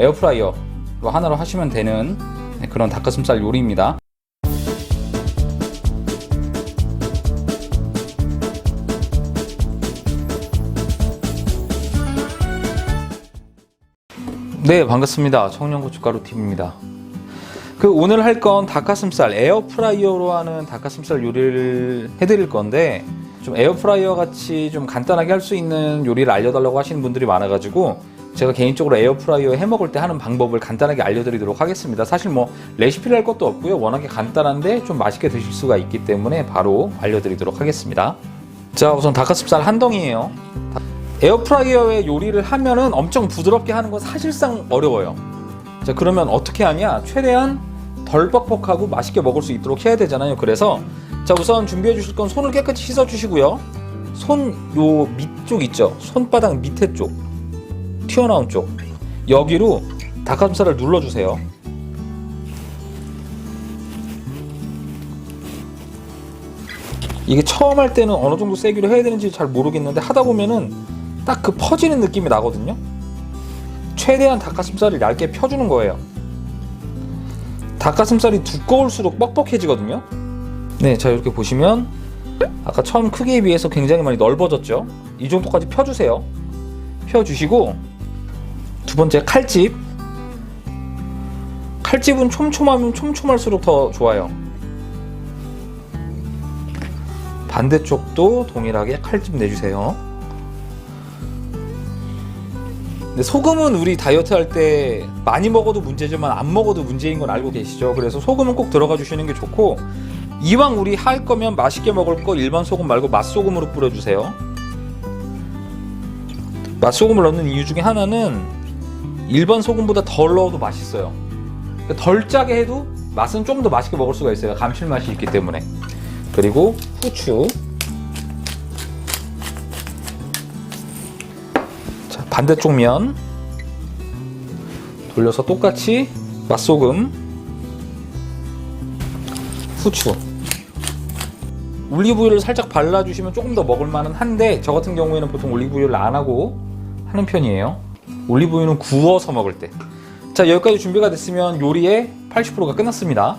에어프라이어로 하나로 하시면 되는 네, 그런 닭가슴살 요리입니다. 네, 반갑습니다. 청양고춧가루 팀입니다. 그 오늘 할 건 닭가슴살 에어프라이어로 하는 닭가슴살 요리를 해드릴 건데 좀 에어프라이어 같이 좀 간단하게 할 수 있는 요리를 알려달라고 하시는 분들이 많아가지고 제가 개인적으로 에어프라이어 해 먹을 때 하는 방법을 간단하게 알려드리도록 하겠습니다. 사실 뭐 레시피를 할 것도 없고요. 워낙에 간단한데 좀 맛있게 드실 수가 있기 때문에 바로 알려드리도록 하겠습니다. 자, 우선 닭가슴살 한 덩이에요. 에어프라이어에 요리를 하면은 엄청 부드럽게 하는 건 사실상 어려워요. 자, 그러면 어떻게 하냐? 최대한 덜 뻑뻑하고 맛있게 먹을 수 있도록 해야 되잖아요. 그래서 자, 우선 준비해 주실 건 손을 깨끗이 씻어 주시고요. 손 요 밑 쪽 있죠? 손바닥 밑에 쪽. 튀어나온 쪽. 여기로 닭가슴살을 눌러 주세요. 이게 처음 할 때는 어느 정도 세기로 해야 되는지 잘 모르겠는데 하다 보면은 딱 그 퍼지는 느낌이 나거든요. 최대한 닭가슴살을 얇게 펴주는 거예요. 닭가슴살이 두꺼울수록 뻑뻑해지거든요. 네, 자 이렇게 보시면 아까 처음 크기에 비해서 굉장히 많이 넓어졌죠. 이 정도까지 펴주세요. 펴주시고 두 번째 칼집. 칼집은 촘촘하면 촘촘할수록 더 좋아요. 반대쪽도 동일하게 칼집 내주세요. 근데 소금은 우리 다이어트 할 때 많이 먹어도 문제지만 안 먹어도 문제인 건 알고 계시죠? 그래서 소금은 꼭 들어가 주시는 게 좋고 이왕 우리 할 거면 맛있게 먹을 거 일반 소금 말고 맛소금으로 뿌려주세요. 맛소금을 넣는 이유 중에 하나는 일반 소금보다 덜 넣어도 맛있어요. 덜 짜게 해도 맛은 좀더 맛있게 먹을 수가 있어요. 감칠맛이 있기 때문에. 그리고 후추. 자, 반대쪽 면 돌려서 똑같이 맛소금, 후추. 올리브유를 살짝 발라주시면 조금 더 먹을만은 한데 저 같은 경우에는 보통 올리브유를 안 하고 하는 편이에요. 올리브유는 구워서 먹을 때. 자 여기까지 준비가 됐으면 요리의 80%가 끝났습니다.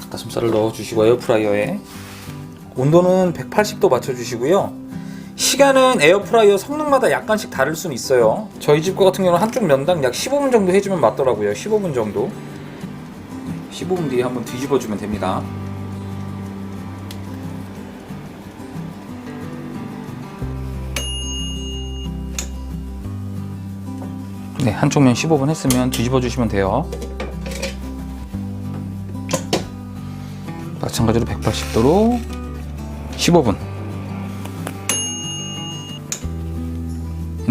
닭가슴살을 넣어주시고 에어프라이어에 온도는 180도 맞춰주시고요. 시간은 에어프라이어 성능마다 약간씩 다를 수는 있어요. 저희 집 거 같은 경우는 한쪽 면당 약 15분 정도 해주면 맞더라고요. 15분 정도. 15분 뒤에 한번 뒤집어주면 됩니다. 네, 한쪽 면 15분 했으면 뒤집어 주시면 돼요. 마찬가지로 180도로 15분.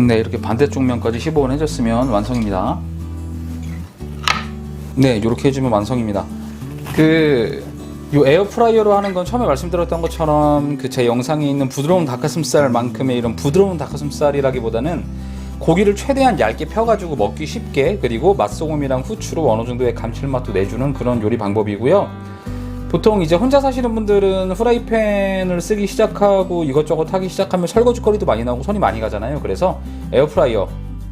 네, 이렇게 반대쪽 면까지 15분 해줬으면 완성입니다. 네, 이렇게 해주면 완성입니다. 그, 요 에어프라이어로 하는 건 처음에 말씀드렸던 것처럼 그 제 영상에 있는 부드러운 닭가슴살만큼의 이런 부드러운 닭가슴살이라기보다는 고기를 최대한 얇게 펴가지고 먹기 쉽게 그리고 맛소금이랑 후추로 어느 정도의 감칠맛도 내주는 그런 요리 방법이고요. 보통 이제 혼자 사시는 분들은 후라이팬을 쓰기 시작하고 이것저것 하기 시작하면 설거지거리도 많이 나오고 손이 많이 가잖아요. 그래서 에어프라이어로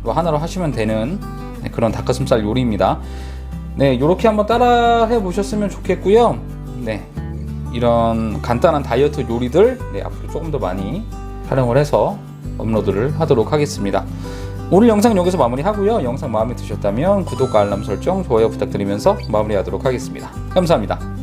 하나로 하시면 되는 네, 그런 닭가슴살 요리입니다. 네, 이렇게 한번 따라 해 보셨으면 좋겠고요. 네, 이런 간단한 다이어트 요리들 네, 앞으로 조금 더 많이 촬영을 해서 업로드를 하도록 하겠습니다. 오늘 영상 여기서 마무리하고요. 영상 마음에 드셨다면 구독과 알람 설정, 좋아요 부탁드리면서 마무리하도록 하겠습니다. 감사합니다.